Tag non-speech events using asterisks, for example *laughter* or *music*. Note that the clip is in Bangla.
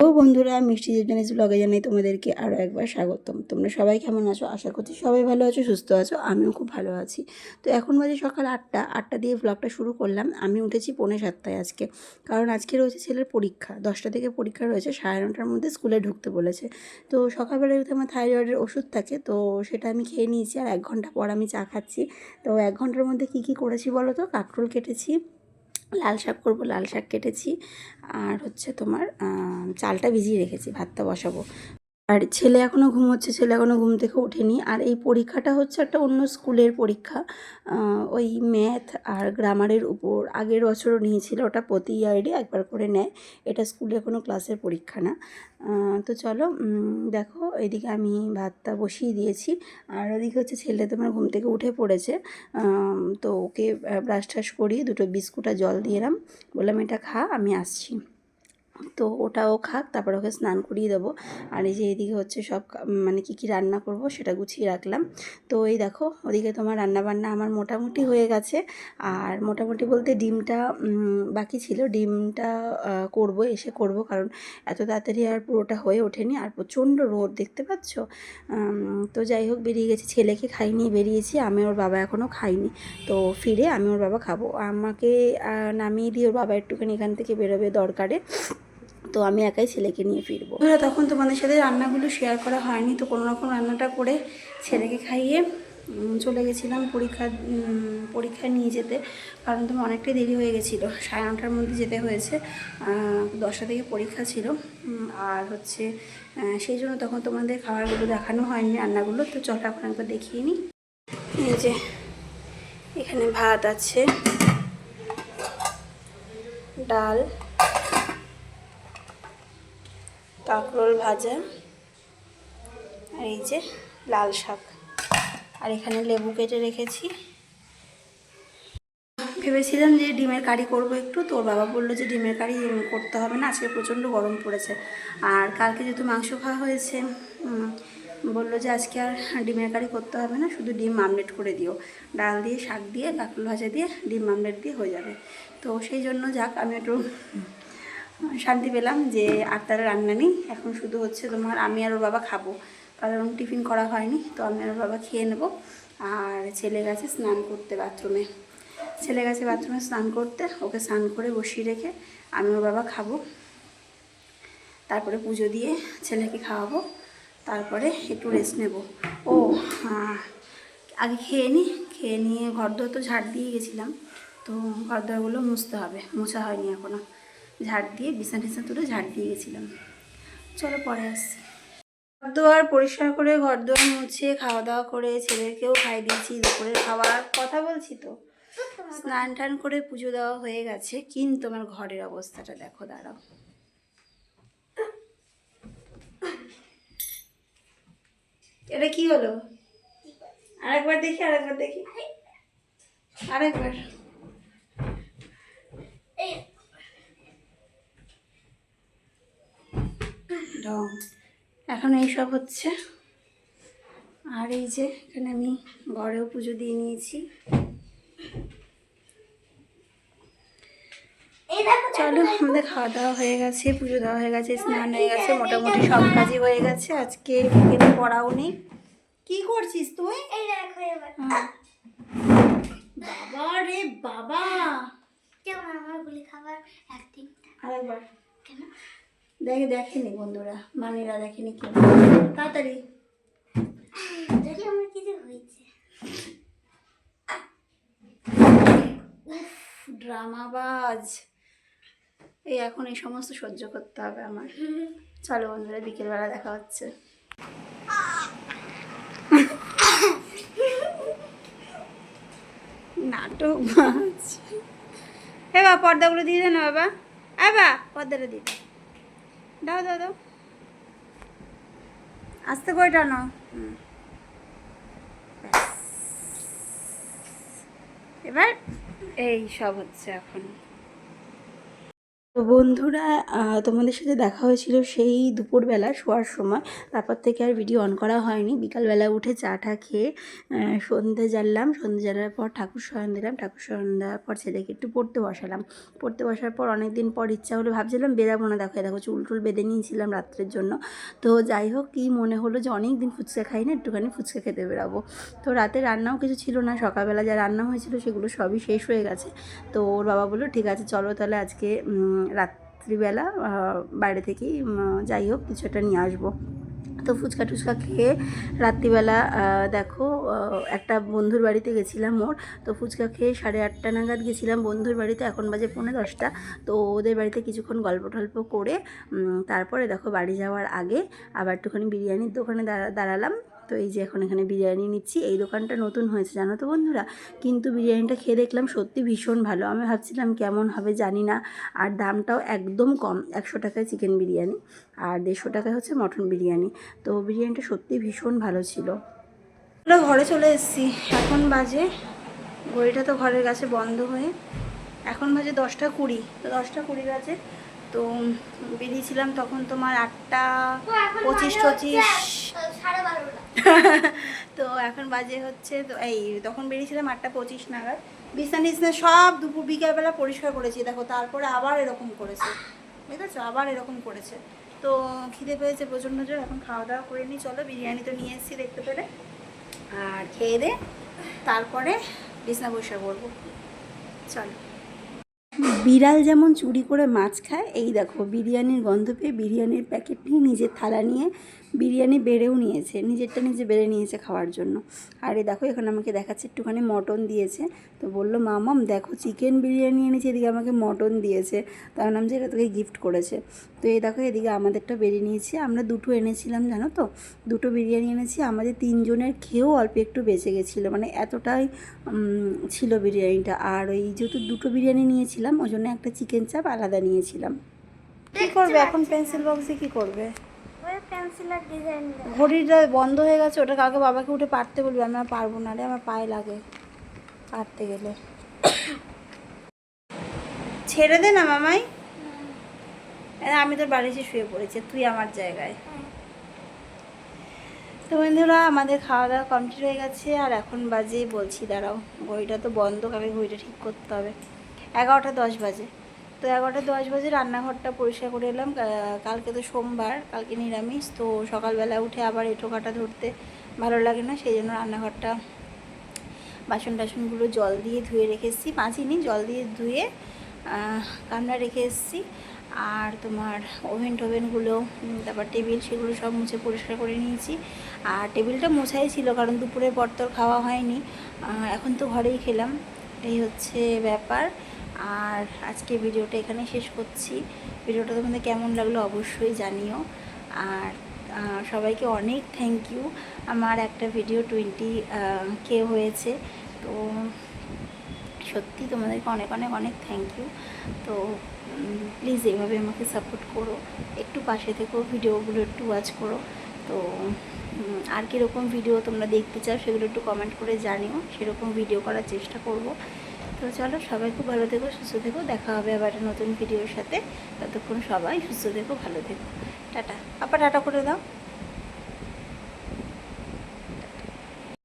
ও বন্ধুরা, মিষ্টি জিনিস ব্লগে জানাই তোমাদেরকে আরও একবার স্বাগতম। তোমরা সবাই কেমন আছো? আশা করছি সবাই ভালো আছো, সুস্থ আছো, আমিও খুব ভালো আছি। তো এখন বাজে সকাল আটটা আটটা দিয়ে ব্লগটা শুরু করলাম। আমি উঠেছি পৌনে সাতটায় আজকে। কারণ আজকে রয়েছে ছেলের পরীক্ষা। দশটা থেকে পরীক্ষা রয়েছে, সাড়ে নটার মধ্যে স্কুলে ঢুকতে বলেছে। তো সকালবেলায় উঠে আমার থাইরয়েডের ওষুধ থাকে, তো সেটা আমি খেয়ে নিয়েছি আর এক ঘণ্টা পর আমি চা খাচ্ছি। তো এক ঘণ্টার মধ্যে কী কী করেছি বলো তো? কাঁকরোল কেটেছি লাল শাক করব লাল শাক কেটেছি। আর হচ্ছে তোমার চালটা ভিজিয়ে রেখেছি ভাতটা বসাবো। আর ছেলে এখনও ঘুমোচ্ছে, ছেলে এখনও ঘুম থেকে ওঠেনি। আর এই পরীক্ষাটা হচ্ছে একটা অন্য স্কুলের পরীক্ষা ওই ম্যাথ আর গ্রামারের উপর। আগের বছরও নিয়েছিল, ওটা প্রতি ইয়ার্ডে একবার করে নেয়। এটা স্কুলে কোনো ক্লাসের পরীক্ষা না। তো চলো দেখো, এদিকে আমি ভাতটা বসিয়ে দিয়েছি। আর ওদিকে হচ্ছে ছেলে তোমার ঘুম থেকে উঠে পড়েছে। তো ওকে ব্রাশ টাশ করিয়ে দুটো বিস্কুট আর জল দিয়ে এলাম। বললাম, এটা খা, আমি আসছি। তো ওটাও খাক, তারপর ওকে স্নান করিয়ে দেবো। আর এই যে এদিকে হচ্ছে সব মানে কী কী রান্না করব সেটা গুছিয়ে রাখলাম। তো এই দেখো, ওদিকে তোমার রান্না বান্না আমার মোটামুটি হয়ে গেছে। আর মোটামুটি বলতে ডিমটা বাকি ছিল। ডিমটা করব, এসে করব। কারণ এত তাড়াতাড়ি আর পুরোটা হয়ে ওঠেনি। আর প্রচণ্ড রোদ, দেখতে পাচ্ছ? তো যাই হোক, বেরিয়ে গেছি। ছেলেকে খাইনি, বেরিয়েছি। আমি ওর বাবা এখনও খাইনি। তো ফিরে আমি ওর বাবা খাব। আমাকে নামিয়ে দিয়ে ওর বাবা একটুখানি এখান থেকে বেরোবে দরকারে। তো আমি একাই ছেলেকে নিয়ে ফিরবো। তখন তোমাদের সাথে রান্নাগুলো শেয়ার করা হয়নি তো কোনো রকম রান্নাটা করে ছেলেকে খাইয়ে চলে গেছিলাম পরীক্ষা উম, পরীক্ষায় নিয়ে যেতে। কারণ তোমার অনেকটাই দেরি হয়ে গেছিল সাড়ে নটার মধ্যে যেতে হয়েছে। দশটা থেকে পরীক্ষা ছিল আর হচ্ছে সেই জন্য তখন তোমাদের খাবারগুলো দেখানো হয়নি রান্নাগুলো। তো চলো এখন একবার দেখিয়ে নিই এই যে এখানে ভাত আছে ডাল কাঁকরোল ভাজা, আর এই যে লাল শাক। আর এখানে লেবু কেটে রেখেছি। ভেবেছিলাম যে ডিমের কারি করব একটু। তোর বাবা বলল যে ডিমের কারি করতে হবে না, আজকে প্রচণ্ড গরম পড়েছে। আর কালকে যেহেতু মাংস খাওয়া হয়েছে বলল যে আজকে আর ডিমের কারি করতে হবে না, শুধু ডিম আমলেট করে দিও। ডাল দিয়ে, শাক দিয়ে, কাঁকরোল ভাজা দিয়ে, ডিম আমলেট দিয়ে হয়ে যাবে। তো সেই জন্য যাক, আমি একটু শান্তি পেলাম যে আর তার রান্না নেই। এখন শুধু হচ্ছে তোমার আমি আর ওর বাবা খাব। কারণ টিফিন করা হয়নি, তো আমি আর ওর বাবা খেয়ে নেব। আর ছেলে গেছে স্নান করতে বাথরুমে। ছেলে গেছে বাথরুমে স্নান করতে, ওকে স্নান করে বসিয়ে রেখে আমি ওর বাবা খাব। তারপরে পুজো দিয়ে ছেলেকে খাওয়াবো, তারপরে একটু রেস্ট নেব। ও আগে খেয়ে নিই খেয়ে নিয়ে ঘর তো ঝাড় দিয়ে গেছিলাম, তো ঘর দোরগুলো মুছতে হবে, মোছা হয়নি এখনও ঝাড় দিয়ে, বিছানা টিছানা তুলে ঝাড় দিয়ে গেছিলাম। চলো পরে আসছি। ঘর দুয়ার পরিষ্কার করে ঘর দুয়ার মুছে খাওয়া দাওয়া করে ছেলেকেও খাই দিয়েছি, দুপুরের খাবার। কথা বলছি তো? স্নান টান করে পুজো দেওয়া হয়ে গেছে, কিন্তু আমার ঘরের অবস্থাটা দেখো, দাঁড়াও। এটা কি হলো? আরেকবার দেখি আরেকবার দেখি। আরেকবার। ঢং এখন এইসব হচ্ছে। আর এই যে এখানে আমি ঘরেও পুজো দিয়ে নিয়েছি। চলো আমাদের খাওয়া দাওয়া হয়ে গেছে পুজো দেওয়া হয়ে গেছে স্নান হয়ে গেছে মোটামুটি সব কাজই হয়ে গেছে। আজকে বিকেলে পড়াও নেই। কি করছিস তুই? এই। বাবা রে বাবা। যেমন আমার গুলি খাবার? একদিন আরেকবার। কেন? দেখে দেখেনি বন্ধুরা, মামিরা দেখেনি কেউ তাড়াতাড়ি। যদি আমার কিছু হয়েছে। ড্রামাবাজ। এই এখন এই সমস্ত সহ্য করতে হবে আমার। চলো বন্ধুরা, বিকেলবেলা দেখা হচ্ছে। নাটক বাজ হে বা পর্দাগুলো দিয়ে দে না বাবা। আয় বা পর্দাটা দিয়ে দাও দাও দাও। আস্তে করে টানো। হুম। এবার এই সব হচ্ছে এখন। তো বন্ধুরা তোমাদের সাথে দেখা হয়েছিল সেই দুপুরবেলা শোয়ার সময়। তারপর থেকে আর ভিডিও অন করা হয়নি। বিকালবেলা উঠে চা টা খেয়ে সন্ধে জ্বাললাম সন্ধে জ্বালার পর ঠাকুর শয়ন দিলাম। ঠাকুর শয়ন দেওয়ার পর ছেলেকে একটু পড়তে বসালাম। পড়তে বসার পর অনেক দিন পর ইচ্ছা হলো ভাবছিলাম বেরাবো না। দেখো দেখো, চুল টুল বেঁধে নিয়েছিলাম রাত্রের জন্য। তো যাই হোক, কী মনে হলো যে অনেক দিন ফুচকা খাই না, একটুখানি ফুচকা খেতে বেরাবো। তো রাতে রান্নাও কিছু ছিল না। সকালবেলা যা রান্না হয়েছিল সেগুলো সবই শেষ হয়ে গেছে। তো ওর বাবা বলল, ঠিক আছে, চলো তাহলে আজকে রাত্রিবেলা বাইরে থেকেই যাই হোক, কিছু একটা নিয়ে আসব। তো ফুচকা টুচকা খেয়ে রাত্রিবেলা দেখো একটা বন্ধুর বাড়িতে গেছিলাম ওর। তো ফুচকা খেয়ে সাড়ে আটটা নাগাদ গেছিলাম বন্ধুর বাড়িতে, এখন বাজে পৌনে দশটা। তো ওদের বাড়িতে কিছুক্ষণ গল্প টল্প করে তারপরে দেখো বাড়ি যাওয়ার আগে আবার একটুখানি বিরিয়ানির দোকানে দাঁড়া- দাঁড়ালাম। তো এই যে এখন এখানে বিরিয়ানি নিচ্ছি। এই দোকানটা নতুন হয়েছে জানো তো বন্ধুরা? কিন্তু বিরিয়ানিটা খেয়ে দেখলাম সত্যি ভীষণ ভালো। আমি ভাবছিলাম কেমন হবে জানি না। আর দামটাও একদম কম একশো টাকায় চিকেন বিরিয়ানি আর দেড়শো টাকায় হচ্ছে মটন বিরিয়ানি। তো বিরিয়ানিটা সত্যি ভীষণ ভালো ছিল। আমরা ঘরে চলে এসেছি। এখন বাজে ঘড়িটা তো ঘরের কাছে বন্ধ হয়ে এখন বাজে দশটা কুড়ি। তো দশটা কুড়ি বাজে। তো বেরিয়েছিলাম তখন তোমার আটটা পঁচিশ বারোটা *laughs* তো এখন বাজে হচ্ছে তো এই তখন বেরিয়েছিলাম আটটা পঁচিশ নাগাদ। বিছনা টিছনা সব দুপুর বিকালবেলা পরিষ্কার করেছি, দেখো তারপরে আবার এরকম করেছে। বুঝেছ? আবার এরকম করেছে। তো খিদে পেয়েছে প্রচণ্ড জোর, এখন খাওয়া দাওয়া করে নিই। চলো বিরিয়ানি তো নিয়ে এসেছি দেখতে পেলে। আর খেয়ে দে, তারপরে বিছনা পরিষ্কার করব। চলো। বিড়াল যেমন চুরি করে মাছ খায়, এই দেখো বিরিয়ানির গন্ধ পেয়ে বিরিয়ানির প্যাকেট নিয়ে নিজের থালা নিয়ে বিরিয়ানি বেড়েও নিয়েছে নিজেরটা নিজে বেড়ে নিয়েছে খাওয়ার জন্য। আর এই দেখো এখানে আমাকে দেখাচ্ছে একটুখানি মটন দিয়েছে। তো বলল মামাম দেখো চিকেন বিরিয়ানি এনেছে এদিকে আমাকে মটন দিয়েছে। তার নাম যে এটা তোকে গিফট করেছে। তো এই দেখো এদিকে আমাদেরটা বেরিয়ে নিয়েছি। আমরা দুটো এনেছিলাম জানো তো? দুটো বিরিয়ানি এনেছি আমাদের তিনজনের খেয়েও অল্প একটু বেঁচে গেছিল। মানে এতটাই ছিল বিরিয়ানিটা। আর ওই যেহেতু দুটো বিরিয়ানি নিয়েছিলাম ওই জন্য একটা চিকেন চাপ আলাদা নিয়েছিলাম। কী করবে এখন পেন্সিল বক্সে কী করবে? পেন্সিলের ডিজাইন ঘড়িটা বন্ধ হয়ে গেছে, ওটা কালকে বাবাকে উঠে পারতে বলবি, আমি আর পারব না রে, আমার পায়ে লাগে পারতে গেলে। ছেড়ে দে না মামাই। আমি তোর বাড়ি এসে শুয়ে পড়েছি, তুই আমার জায়গায়। তো বন্ধুরা, আমাদের খাওয়া দাওয়া কমপ্লিট হয়ে গেছে, আর এখন বাজে বলছি, দাঁড়াও, ঘড়িটা তো বন্ধ, কালকে ঘড়িটা ঠিক করতে হবে। এগারোটা দশ বাজে। তো এগারোটা দশ বাজে রান্নাঘরটা পরিষ্কার করে এলাম। কালকে তো সোমবার, কালকে নিরামিষ। তো সকালবেলা উঠে আবার এঁটো কাটা ধরতে ভালো লাগে না, সেই জন্য রান্নাঘরটা বাসন টাসনগুলো জল দিয়ে ধুয়ে রেখে এসেছি। মাঝিনি জল দিয়ে ধুয়ে গামলা রেখে এসেছি। আর তোমার ওভেন টোভেনগুলো তারপর টেবিল সেগুলো সব মুছে পরিষ্কার করে নিয়েছি। আর টেবিলটা মোছাই ছিল, কারণ দুপুরের পর তোর খাওয়া হয়নি। এখন তো ঘরেই খেলাম। এই হচ্ছে ব্যাপার। আর আজকে ভিডিওটা এখানে শেষ করছি। ভিডিওটা তোমাদের কেমন লাগল অবশ্যই জানিও। আর সবাইকে অনেক থ্যাংক ইউ আমার একটা ভিডিও টোয়েন্টি কে হয়েছে। তো সত্যি তোমাদেরকে অনেক অনেক অনেক থ্যাংক ইউ তো প্লিজ এইভাবে আমাকে সাপোর্ট করো। একটু পাশে থেকেও ভিডিওগুলো একটু ওয়াচ করো। তো আর কীরকম ভিডিও তোমরা দেখতে চাও সেগুলো একটু কমেন্ট করে জানিও। সেরকম ভিডিও করার চেষ্টা করব। তো চলো সবাই খুব ভালো থেকো, সুস্থ থেকো। দেখা হবে আবার নতুন ভিডিওর সাথে। ততক্ষণ সবাই সুস্থ থেকো, ভালো থেকো। টাটা। আবার টাটা করে দাও।